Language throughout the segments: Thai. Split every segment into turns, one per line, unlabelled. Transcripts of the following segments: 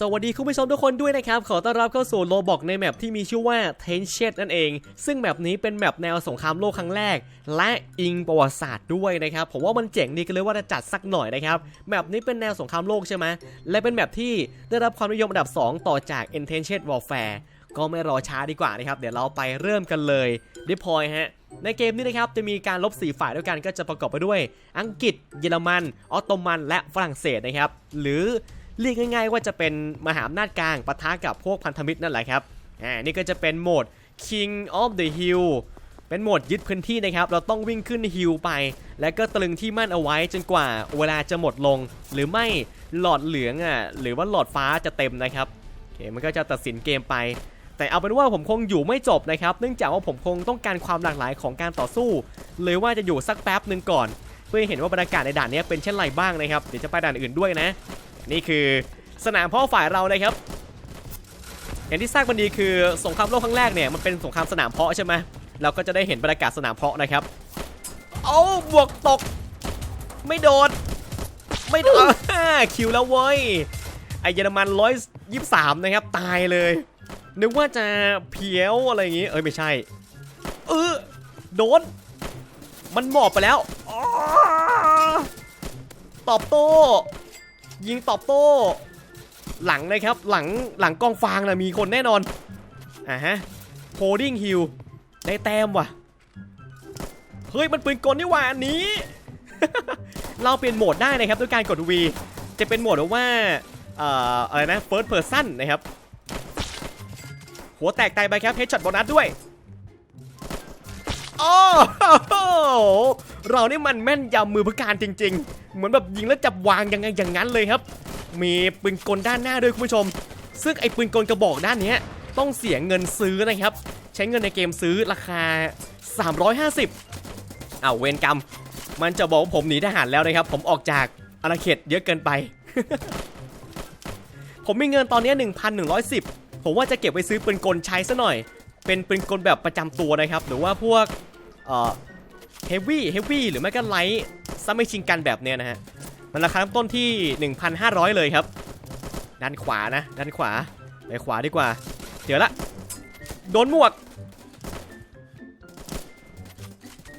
สวัสดีคุณผู้ชมทุกคนด้วยนะครับ ขอต้อนรับเข้าสู่โลบอกในแมปที่มีชื่อว่า t e n s h e t นั่นเอง ซึ่งแมปนี้เป็นแมปแนวสงครามโลกครั้งแรก และอิงประวัติศาสตร์ด้วยนะครับ ผมว่ามันเจ๋งดีก็เลยว่าจะจัดสักหน่อยนะครับ แมปนี้เป็นแนวสงครามโลกใช่ไหมและเป็นแมปที่ได้รับความนิยมอันดับ 2 ต่อจาก i n t e n s i o n Warfare ก็ไม่รอช้าดีกว่านะครับ เดี๋ยวเราไปเริ่มกันเลยดิพอยฮะในเกมนี้นะครับจะมีการลบสีฝ่ายด้วยกันก็จะประกอบไปด้วย อังกฤษ เยอรมัน ออตโตมัน และฝรั่งเศสนะครับหรือ เรียกง่าย ๆ ว่าจะเป็นมหาอำนาจกลางปะทะกับพวกพันธมิตรนั่นแหละครับอ่านี่ก็จะเป็นโหมด King of the Hill เป็นโหมดยึดพื้นที่นะครับ เราต้องวิ่งขึ้นฮิลไป แล้วก็ตรึงที่มั่นเอาไว้จนกว่าเวลาจะหมดลง หรือไม่หลอดเหลืองอะหรือว่าหลอดฟ้าจะเต็มนะครับโอเคมันก็จะตัดสินเกมไป แต่เอาเป็นว่าผมคงอยู่ไม่จบนะครับ เนื่องจากว่าผมคงต้องการความหลากหลายของการต่อสู้เลยว่าจะอยู่สักแป๊บหนึ่งก่อน เพื่อเห็นว่าบรรยากาศในด่านนี้เป็นเช่นไรบ้างนะครับเดี๋ยวจะไปด่านอื่นด้วยนะ นี่คือสนามเพ่อฝ่ายเรานะครับ อย่างที่ทราบกันดีคือสงครามโลกครั้งแรกเนี่ยมันเป็นสงครามสนามเพาะใช่ไหมเราก็จะได้เห็นบรรยากาศสนามเพาะนะครับโอ้าบวกตก ไม่โดนไม่โดนอ่าคิวแล้วเว้ยไอเยอรมันร้อยยี่สามนะครับตายเลย นึกว่าจะเพี้ยวอะไรอย่างงี้ เอ้ยไม่ใช่ เออโดน มันหมอบไปแล้วอ้าตอบโต้ ยิงตอบโต้ หลังนะครับหลังหลังกองฟางนะมีคนแน่นอนอ่าฮะโ o ดิ้งฮิลได้แต้มว่ะ เฮ้ย มันปืนกลนี่หว่าอันนี้ เราเปลี่ยนโหมดได้นะครับด้วยการกด V จะเป็นโหมดว่าเอ่ออะไรนะ First Person นะครับ หัวแตกตายไปครับเฮดช็อตโบนัสด้วย โอ้โหเรานี่มันแม่นยำมือพิการจริง ๆ เหมือนแบบยิงแล้วจับวางยังไงอย่างนั้นเลยครับ มีปืนกลด้านหน้าด้วยคุณผู้ชม ซึ่งไอ้ปืนกลกระบอกด้านนี้ต้องเสียเงินซื้อนะครับ ใช้เงินในเกมซื้อราคา 350อ้าวเวรกรรม มันจะบอกว่าผมหนีทหารแล้วนะครับ ผมออกจากอาณาเขตเยอะเกินไป ผมมีเงินตอนนี้ 1,110 ผมว่าจะเก็บไว้ซื้อปืนกลใช้ซะหน่อย เป็นปืนกลแบบประจำตัวนะครับ หรือว่าพวกเอ่อเฮฟวี่เฮฟวี่หรือไม่ก็ไลท์ซัมไม่ชิงกันแบบเนี้ยนะฮะ มันราคาเริ่มต้นที่ 1,500 เลยครับ ด้านขวานะ ด้านขวา ไปขวาดีกว่า เดี๋ยวละ โดนหมวก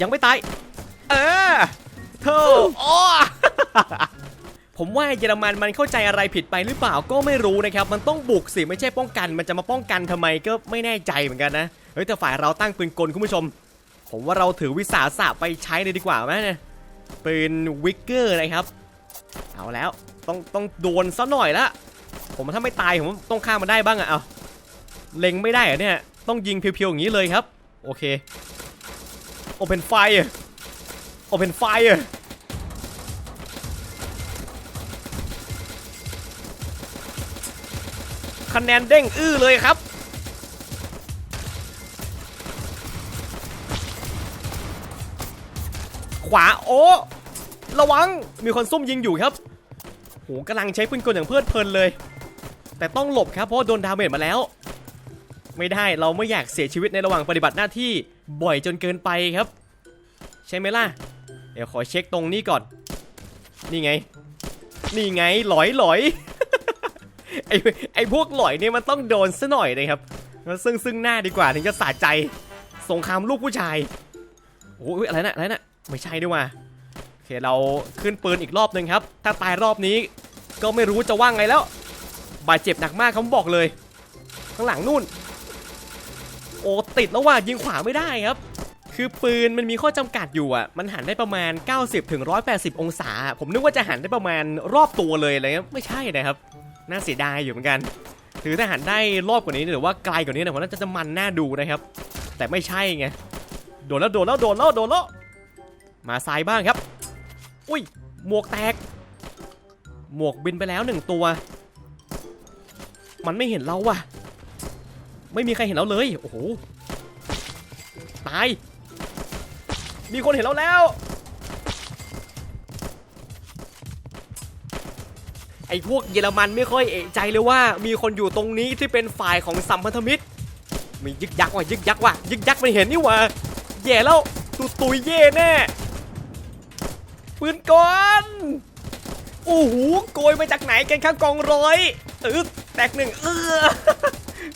ยังไม่ตาย เออเธอโอ้ ผมว่าเยอรมันมันเข้าใจอะไรผิดไปหรือเปล่าก็ไม่รู้นะครับ มันต้องบุกสิไม่ใช่ป้องกัน มันจะมาป้องกันทำไมก็ไม่แน่ใจเหมือนกันนะเฮ้ยแต่ฝ่ายเราตั้งปืนกลคุณผู้ชม ผมว่าเราถือวิสาสะไปใช้เลยดีกว่าไหมเนี่ยปืนวิกเกอร์นะครับ เอาแล้วต้องต้องโดนซะหน่อยละผมถ้าไม่ตายผมต้องฆ่ามันได้บ้างอะเอาเล็งไม่ได้อะเนี่ยต้องยิงเพียวๆอย่างนี้เลยครับ โอเค Open Fire Open Fire คะแนนเด้งอื้อเลยครับ ขวาโอ้ระวังมีคนซุ่มยิงอยู่ครับโหกำลังใช้ปืนกลอย่างเพลิดเพลินเลย แต่ต้องหลบครับเพราะโดนดาเมจมาแล้ว ไม่ได้เราไม่อยากเสียชีวิตในระหว่างปฏิบัติหน้าที่บ่อยจนเกินไปครับ ใช่ไหมล่ะ เดี๋ยวขอเช็คตรงนี้ก่อน นี่ไง นี่ไงหลอยหลอย ไอไอพวกหลอยเนี่ยมันต้องโดนซะหน่อยนะครับซึ่งซึ่งหน้าดีกว่าถึงจะสะใจสงครามลูกผู้ชายโอ้ยอะไรนะอะไรนะไม่ใช่ด้วยว่าโอเคเราขึ้นปืนอีกรอบหนึ่งครับ ถ้าตายรอบนี้ก็ไม่รู้จะว่างไงแล้ว บาดเจ็บหนักมากเขาบอกเลย ข้างหลังนู่น โอ้ติดแล้วว่ายิงขวาไม่ได้ครับ คือปืนมันมีข้อจำกัดอยู่อะ มันหันได้ประมาณ 90ถึง180 องศา ผมนึกว่าจะหันได้ประมาณรอบตัวเลยอะไรเงี้ยไม่ใช่นะครับ น่าเสียดายอยู่เหมือนกันถือถ้าหันได้รอบกว่านี้หรือว่าไกลกว่านี้เนี่ยผมน่าจะมันน่าดูนะครับ แต่ไม่ใช่ไงโดนแล้วโดนแล้วโดนแล้วโดนแล้วมาซ้ายบ้างครับ อุ้ยหมวกแตก หมวกบินไปแล้วหนึ่งตัว มันไม่เห็นเราว่ะ ไม่มีใครเห็นเราเลยโอ้โหตาย มีคนเห็นเราแล้ว ไอ้พวกเยอรมันไม่ค่อยเอะใจเลยว่า มีคนอยู่ตรงนี้ที่เป็นฝ่ายของสัมพันธมิตร มียึกยักว่ะยึกยักว่ะยึกยักไม่เห็นนี่ว่าแย่แล้วตุตุยเย่แน่ปืนก่อนโอ้โหโกยมาจากไหนกันครับกองร้อยเเออแตกหนึ่งเออ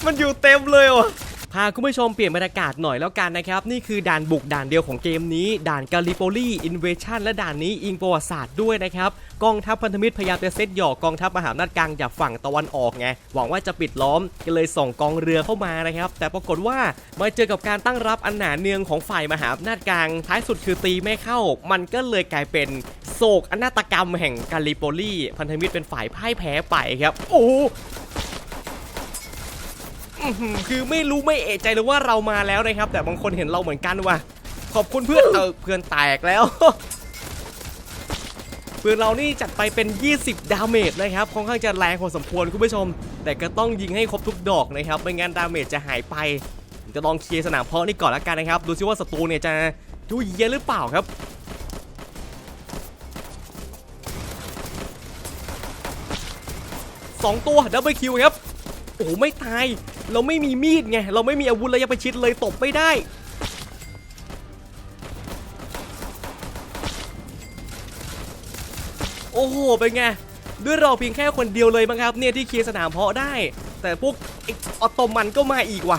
มันอยู่เต็มเลยว่ะ พาคุณผู้ชมเปลี่ยนบรรยากาศหน่อยแล้วกันนะครับ นี่คือด่านบุกด่านเดียวของเกมนี้ ด่านกาลิโปลีอินเวชั่นและด่านนี้อิงประวัติศาสตร์ด้วยนะครับกองทัพพันธมิตรพยายามจะเซตหยอกกองทัพมหาอำนาจกลางจากฝั่งตะวันออกไงหวังว่าจะปิดล้อมก็เลยส่งกองเรือเข้ามานะครับ แต่ปรากฏว่ามาเจอกับการตั้งรับอันหนาเนืองของฝ่ายมหาอำนาจกลาง ท้ายสุดคือตีไม่เข้า มันก็เลยกลายเป็นโศกอนาตกรรมแห่งกาลิโปลีพันธมิตรเป็นฝ่ายพ่ายแพ้ไปครับ โอ้ คือไม่รู้ไม่เอะใจเลยว่าเรามาแล้วนะครับ แต่บางคนเห็นเราเหมือนกันว่ะ ขอบคุณเพื่อนเออเพื่อนแตกแล้วเพื่อนเรานี่จัดไปเป็น 20 ดาเมจนะครับ ค่อนข้างจะแรงพอสมควรคุณผู้ชม แต่ก็ต้องยิงให้ครบทุกดอกนะครับ ไม่งั้นดาเมจจะหายไป จะลองเคลียร์สนามเพาะนี่ก่อนละกันนะครับ ดูซิว่าศัตรูเนี่ยจะดูเยียหรือเปล่าครับสองตัวดับเบิลคิวครับโอ้ไม่ตาย เราไม่มีมีดไง เราไม่มีอาวุธระยะประชิดเลยตบไม่ได้ โอ้โห เป็นไง ด้วยเราเพียงแค่คนเดียวเลยมั้งครับ เนี่ยที่เคลียร์สนามเพาะได้ แต่พวกไอออตโตมันก็มาอีกว่ะ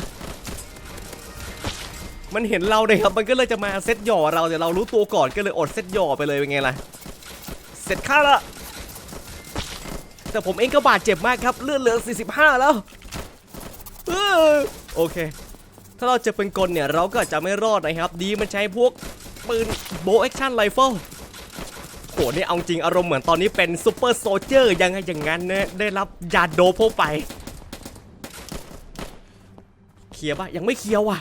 มันเห็นเราเลยครับมันก็เลยจะมาเซตหย่อเราแต่เรารู้ตัวก่อนก็เลยอดเซตหย่อไปเลยเป็นไงล่ะ เสร็จค่าละ แต่ผมเองก็บาดเจ็บมากครับเลือดเหลือ 45 แล้วโอเค ถ้าเราเจะเป็นกลเนี่ยเราก็จะไม่รอดนะครับ ดีมันใช้พวกปืนโบแอคชั่นไรเฟิลโหนี่เอาจริงอารมณ์เหมือนตอนนี้เป็นซูเปอร์โซเจอร์ยังไงอย่างนั้นนะได้รับยาโดปเข้าไป เคลียร์ปะยังไม่เคลียร์ว่ะ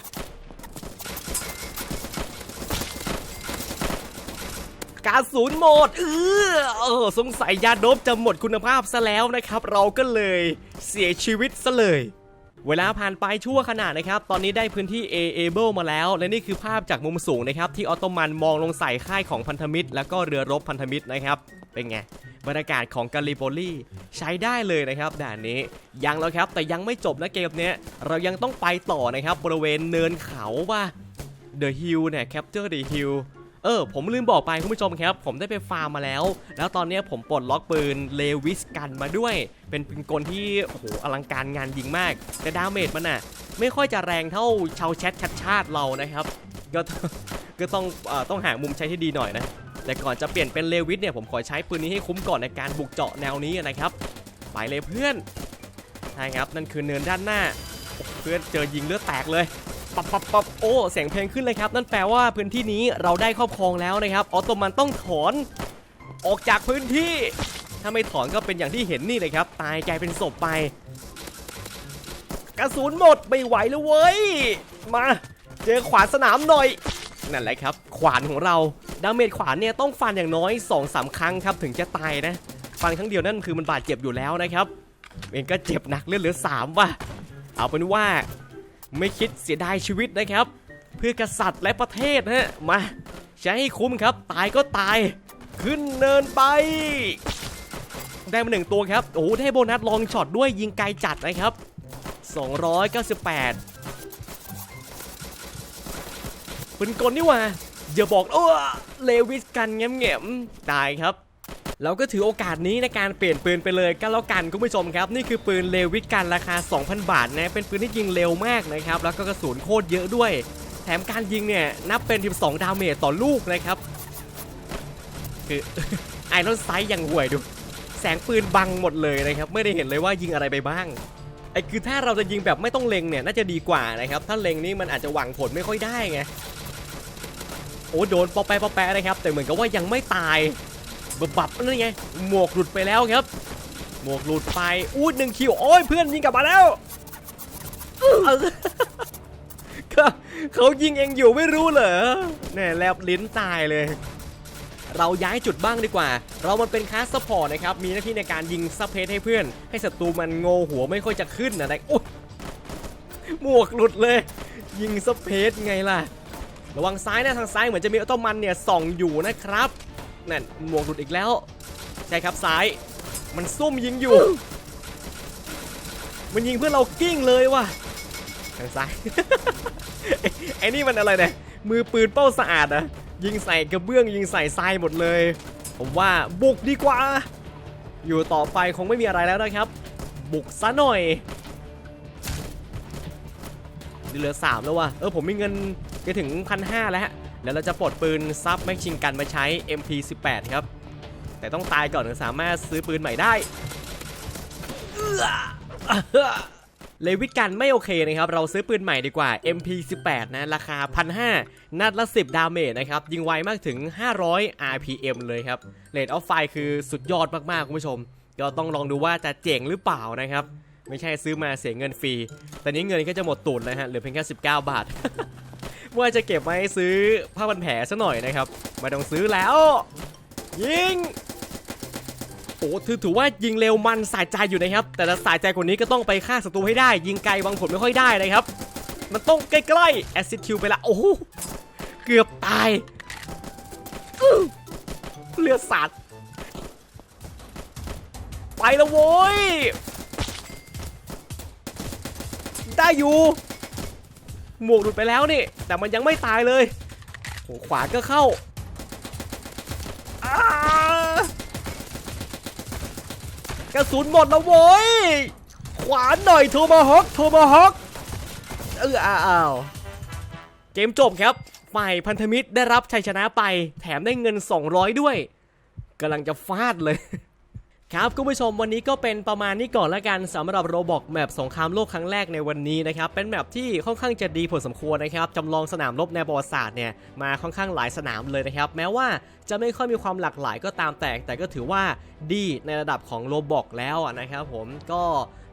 กาสูนย์หมดเออเออสงสัยยาโดบจะหมดคุณภาพซะแล้วนะครับ เราก็เลยเสียชีวิตซะเลยเวลาผ่านไปชั่วขณะนะครับ ตอนนี้ได้พื้นที่ A able มาแล้ว และนี่คือภาพจากมุมสูงนะครับ ที่ออตโตมันมองลงใส่ค่ายของพันธมิตร แล้วก็เรือรบพันธมิตรนะครับ เป็นไง บรรยากาศของกาลิโปลีใช้ได้เลยนะครับด่านนี้ยังแล้วครับ แต่ยังไม่จบนะเกมนี้เรายังต้องไปต่อนะครับ บริเวณเนินเขาว่า The Hill เนี่ย Capture the Hill เออผมลืมบอกไปคุณผู้ชมครับ ผมได้ไปฟาร์มมาแล้ว แล้วตอนนี้ผมปลดล็อกปืนเลวิสกันมาด้วย เป็นปืนกลที่โอ้โหอลังการงานยิงมาก แต่ดาเมจมันน่ะไม่ค่อยจะแรงเท่าชาวแชทชัดชาติเรานะครับ ก็ก็ต้องอต้องหามุมใช้ที่ดีหน่อยนะ แต่ก่อนจะเปลี่ยนเป็นเลวิสเนี่ยผมขอใช้ปืนนี้ให้คุ้มก่อนในการบุกเจาะแนวนี้นะครับไปเลยเพื่อนใช่ครับนั่นคือเนินด้านหน้าเพื่อนเจอยิงเลือดแตกเลย ปับปับปับโอ้เสียงเพลงขึ้นเลยครับ นั่นแปลว่าพื้นที่นี้เราได้ครอบครองแล้วนะครับ ออโตมันต้องถอนออกจากพื้นที่ ถ้าไม่ถอนก็เป็นอย่างที่เห็นนี่เลยครับ ตายกลายเป็นศพไป กระสุนหมดไม่ไหวแล้วเว้ย มาเจอขวานสนามหน่อย นั่นแหละครับ ขวานของเรา ดาเมจขวานเนี่ยต้องฟันอย่างน้อย2อสาครั้งครับถึงจะตายนะ ฟันครั้งเดียวนั่นคือมันบาดเจ็บอยู่แล้วนะครับเองก็เจ็บหนักเลือดเหลือสามว่ะเอาเป็นว่า ไม่คิดเสียดายชีวิตนะครับ เพื่อกษัตริย์และประเทศฮะมาใช้ให้คุ้มครับ ตายก็ตาย ขึ้นเนินไป ได้มาหนึ่งตัวครับ โอ้โหได้โบนัสลองช็อตด้วยยิงไกลจัดนะครับ 298ปืนกลนี่ว่าอย่าบอกโอ้เลวิสกันแง้มๆตายครับ เราก็ถือโอกาสนี้ในการเปลี่ยนปืนไปเลยก็แล้วกันคุณผู้ชมครับ นี่คือปืนเลวิกกันราคา 2,000 บาทนะเป็นปืนที่ยิงเร็วมากนะครับแล้วก็กระสุนโคตรเยอะด้วย แถมการยิงเนี่ยนับเป็น12ดาเมจต่อลูกนะครับคือไอรอนไซส์อย่างห่วยดู แสงปืนบังหมดเลยนะครับไม่ได้เห็นเลยว่ายิงอะไรไปบ้างไอ้คือถ้าเราจะยิงแบบไม่ต้องเล็งเนี่ยน่าจะดีกว่านะครับถ้าเล็งนี่มันอาจจะหวังผลไม่ค่อยได้ไงโอ้โดนปอแปะปอแปะนะครับแต่เหมือนกับว่ายังไม่ตาย บับบับนั่นไง หมวกหลุดไปแล้วครับ หมวกหลุดไป อู้หนึ่งคิว โอ้ยเพื่อนยิงกลับมาแล้วเออเขาเขายิงเองอยู่ไม่รู้เหรอแน่แลบลิ้นตายเลย เราย้ายจุดบ้างดีกว่า เรามันเป็นคลาสซัพพอร์ตนะครับ มีหน้าที่ในการยิงซับเพสให้เพื่อน ให้ศัตรูมันโงหัวไม่ค่อยจะขึ้นนะไดโอ้ยหมวกหลุดเลย ยิงซับเพสไงล่ะ ระวังซ้ายนะทางซ้ายเหมือนจะมีออโตมันเนี่ยส่องอยู่นะครับ นั่นหมวกหลุดอีกแล้ว ใช่ครับซ้าย มันซุ่มยิงอยู่ มันยิงเพื่อเรากิ้งเลยว่ะทางซ้าย ไอ้นี่มันอะไรเนี่ยมือปืนเป้าสะอาดอะยิงใส่กระเบื้องยิงใส่ทรายหมดเลย ผมว่าบุกดีกว่า อยู่ต่อไปคงไม่มีอะไรแล้วนะครับ บุกซะหน่อยเหลือ 3 แล้วว่ะเออผมมีเงินจะถึงพันห้าแล้วฮะ แล้วเราจะปลดปืนซับแม็กชิงกันมาใช้ MP18 ครับ แต่ต้องตายก่อนถึงสามารถซื้อปืนใหม่ได้เลวิทกันไม่โอเคนะครับ เราซื้อปืนใหม่ดีกว่า MP18 นะ ราคา 1,500 นัดละ 10 ดาเมจนะครับ ยิงไวมากถึง 500 RPM เลยครับเรทออฟไฟคือสุดยอดมากๆ คุณผู้ชม ก็ต้องลองดูว่าจะเจ๋งหรือเปล่านะครับ ไม่ใช่ซื้อมาเสียเงินฟรี แต่นี้เงินก็จะหมดตูดเลยฮะ เหลือเพียงแค่ 19 บาท ว่าจะเก็บไว้ซื้อผ้าพันแผลซะหน่อยนะครับ ไม่ต้องซื้อแล้ว ยิง โอ้ถือถือว่ายิงเร็วมันสายใจอยู่นะครับ แต่ละสายใจกว่านี้ก็ต้องไปฆ่าศัตรูให้ได้ ยิงไกลวางผลไม่ค่อยได้นะครับ มันต้องใกล้ๆแอซิดคิวไปละ โอ้โห เกือบตายเลือดสาดไปแล้วโว้ย ได้อยู่ หมวกหลุดไปแล้วนี่ แต่มันยังไม่ตายเลยโหขวาก็เข้าอ้ากระสุนหมดแล้วโว้ย ขวาหน่อยโทมาฮอกโทมาฮอกเอออ้าวเกมจบครับ ฝ่ายพันธมิตรได้รับชัยชนะไป แถมได้เงิน 200 ด้วยกำลังจะฟาดเลย ครับคุณผู้ชมวันนี้ก็เป็นประมาณนี้ก่อนละกันสำหรับโรบอกแมปสงครามโลกครั้งแรกในวันนี้นะครับเป็นแมปที่ค่อนข้างจะดีพอสมควรนะครับจำลองสนามรบในประวัติศาสตร์เนี่ยมาค่อนข้างหลายสนามเลยนะครับ แม้ว่าจะไม่ค่อยมีความหลากหลายก็ตามแต่แต่ก็ถือว่าดีในระดับของโรบอกแล้วนะครับผมก็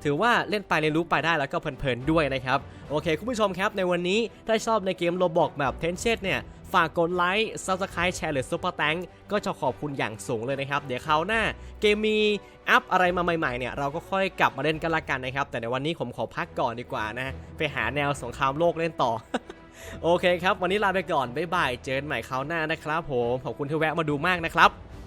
ถือว่าเล่นไปเรียนรู้ไปได้แล้วก็เพลินๆด้วยนะครับโอเค คุณผู้ชมครับในวันนี้ถ้าชอบในเกมโรบอกแบบเทนเชตเนี่ยฝากกดไลค์ Subscribe แชร์หรือซุปเปอร์แตงก็จะขอบคุณอย่างสูงเลยนะครับ เดี๋ยวคราวหน้าเกมมีอัพอะไรมาใหม่ๆเนี่ย เราก็ค่อยกลับมาเล่นกันละกันนะครับ แต่ในวันนี้ผมขอพักก่อนดีกว่านะ ไปหาแนวสงครามโลกเล่นต่อ โอเคครับ วันนี้ลาไปก่อน บ๊ายบาย เจอกันใหม่คราวหน้านะครับผม ขอบคุณที่แวะมาดูมากนะครับ